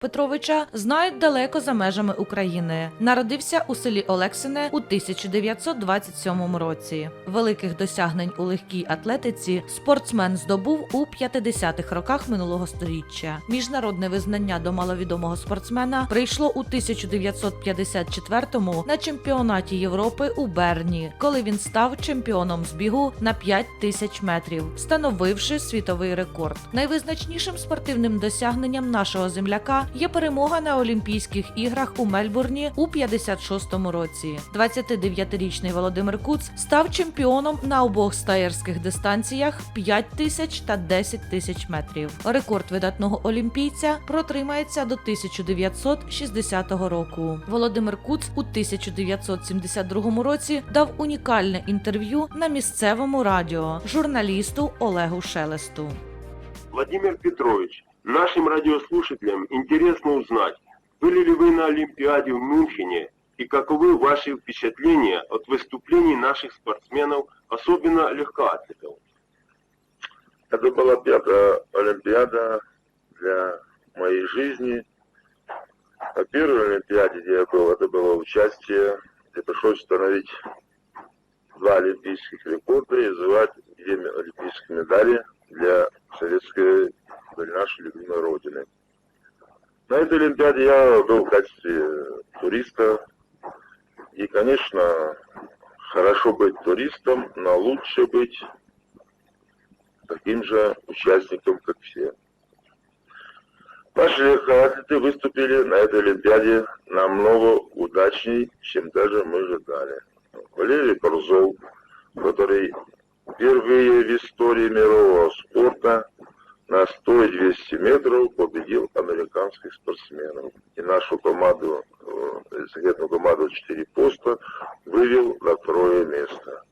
Петровича знають далеко за межами України. Народився у селі Олексине у 1927 році. Великих досягнень у легкій атлетиці спортсмен здобув у 50-х роках минулого століття. Міжнародне визнання до маловідомого спортсмена прийшло у 1954-му на чемпіонаті Європи у Берні, коли він став чемпіоном з бігу на 5 тисяч метрів, встановивши світовий рекорд. Найвизначнішим спортивним досягненням нашого земляка є перемога на Олімпійських іграх у Мельбурні у 56-му році. 29-річний Володимир Куц став чемпіоном на обох стаєрських дистанціях 5 тисяч та 10 тисяч метрів. Рекорд видатного олімпійця протримається до 1960 року. Володимир Куц у 1972 році дав унікальне інтерв'ю на місцевому радіо журналісту Олегу Шелесту. Владимир Петрович, нашим радиослушателям интересно узнать, были ли вы на Олимпиаде в Мюнхене и каковы ваши впечатления от выступлений наших спортсменов, особенно легкоатлетов? Это была пятая Олимпиада для моей жизни. На первой Олимпиаде, где я был, это было участие, где пришлось установить два олимпийских рекорда и звать две олимпийские медали для советской, для нашей любимой Родины. На этой Олимпиаде я был в качестве туриста. И, конечно, хорошо быть туристом, но лучше быть таким же участником, как все. Наши легкоатлеты выступили на этой Олимпиаде намного удачнее, чем даже мы ожидали. Валерий Борзов, который впервые в истории мирового спорта на 100 и 200 метров победил американских спортсменов. И нашу команду, э, секретную команду 4 поста вывел на второе место.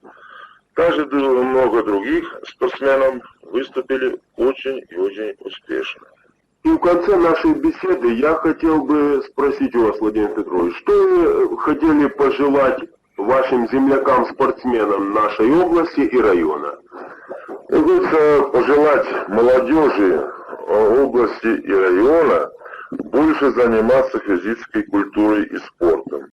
Также много других спортсменов выступили очень и очень успешно. И в конце нашей беседы я хотел бы спросить у вас, Владимир Петрович, что вы хотели пожелать вашим землякам-спортсменам нашей области и района? Хочется пожелать молодежи э, области и района больше заниматься физической культурой и спортом.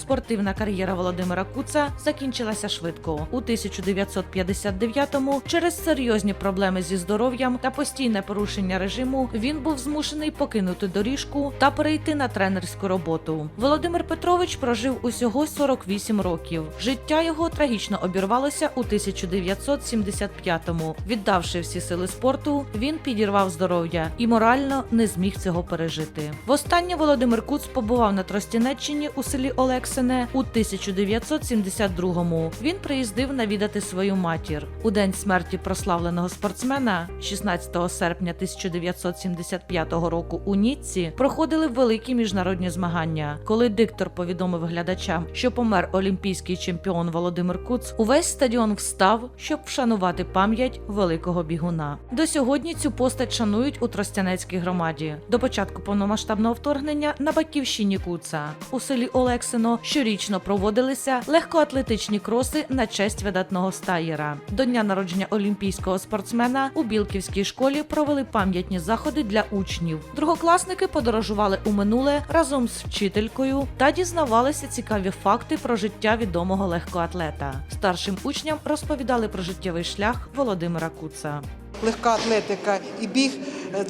Спортивна кар'єра Володимира Куца закінчилася швидко. У 1959-му через серйозні проблеми зі здоров'ям та постійне порушення режиму він був змушений покинути доріжку та перейти на тренерську роботу. Володимир Петрович прожив усього 48 років. Життя його трагічно обірвалося у 1975-му. Віддавши всі сили спорту, він підірвав здоров'я і морально не зміг цього пережити. Востаннє Володимир Куц побував на Тростянеччині у селі Олексине у 1972-му. Він приїздив навідати свою матір. У день смерті прославленого спортсмена, 16 серпня 1975 року у Ніцці, проходили великі міжнародні змагання. Коли диктор повідомив глядачам, що помер олімпійський чемпіон Володимир Куц, увесь стадіон встав, щоб вшанувати пам'ять великого бігуна. До сьогодні цю постать шанують у Тростянецькій громаді. До початку повномасштабного вторгнення на батьківщині Куца у селі Олексино щорічно проводилися легкоатлетичні кроси на честь видатного стаєра. До дня народження олімпійського спортсмена у Білківській школі провели пам'ятні заходи для учнів. Другокласники подорожували у минуле разом з вчителькою та дізнавалися цікаві факти про життя відомого легкоатлета. Старшим учням розповідали про життєвий шлях Володимира Куца. Легка атлетика і біг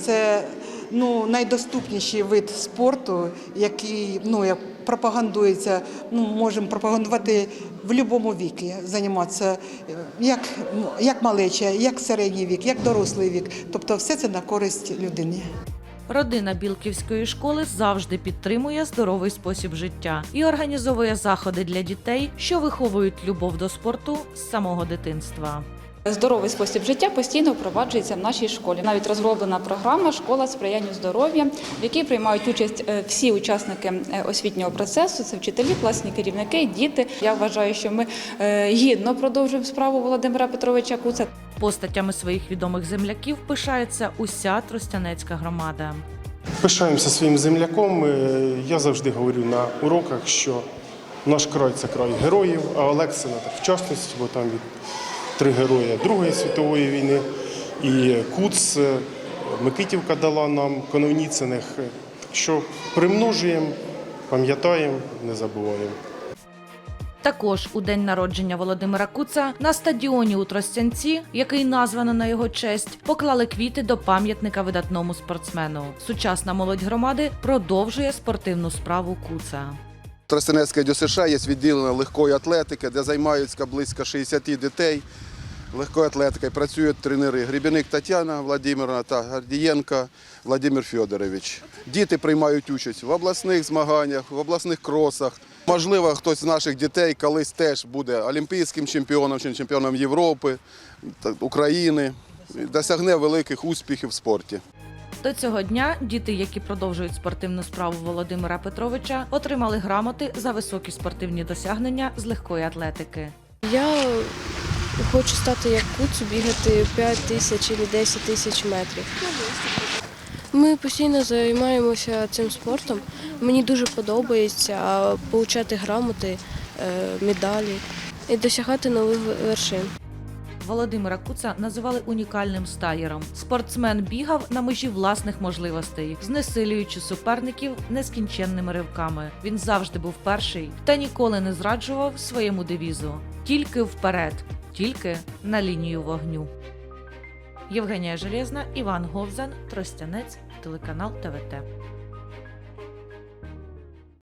це ну, найдоступніший вид спорту, який ну, як пропагандується, ну, можемо пропагандувати в будь-якому віці, займатися е, як, як малеча, як середній вік, як дорослий вік. Тобто все це на користь людині. Родина Білківської школи завжди підтримує здоровий спосіб життя і організовує заходи для дітей, що виховують любов до спорту з самого дитинства. Здоровий спосіб життя постійно впроваджується в нашій школі. Навіть розроблена програма Школа сприянню здоров'я, в якій приймають участь е, всі учасники е, освітнього процесу. Це вчителі, класні керівники, діти. Я вважаю, що ми е, гідно продовжуємо справу Володимира Петровича Куца. Постатями своїх відомих земляків пишається уся Тростянецька громада. Пишаємося своїм земляком. Я завжди говорю на уроках, що наш край це край героїв, а Олексина так в частності, бо там від три герої Другої світової війни. І Куц е, Микитівка дала нам Коновніциних. Що примножуємо, пам'ятаємо, не забуваємо. Також у день народження Володимира Куца на стадіоні у Тростянці, який названо на його честь, поклали квіти до пам'ятника видатному спортсмену. Сучасна молодь громади продовжує спортивну справу Куца. Тростянецьке ДЮСШ є відділення легкої атлетики, де займаються близько 60 дітей. Легкою атлетикою працюють тренери Гребіник Тетяна Владимировна та Гордієнко Владимир Федорович. Діти приймають участь в обласних змаганнях, в обласних кросах. Можливо, хтось з наших дітей колись теж буде олімпійським чемпіоном чемпіоном Європи, України, досягне великих успіхів в спорті. До цього дня діти, які продовжують спортивну справу Володимира Петровича, отримали грамоти за високі спортивні досягнення з легкої атлетики. Я хочу стати як куцу, бігати 5 тисяч або 10 тисяч метрів. Ми постійно займаємося цим спортом. Мені дуже подобається отримати грамоти, е, медалі і досягати нових вершин. Володимира Куца називали унікальним стаєром. Спортсмен бігав на межі власних можливостей, знесилюючи суперників нескінченними ривками. Він завжди був перший та ніколи не зраджував своєму девізу: тільки вперед, тільки на лінію вогню. Євгенія Железна, Іван Говзан, Тростянець, телеканал ТВТ.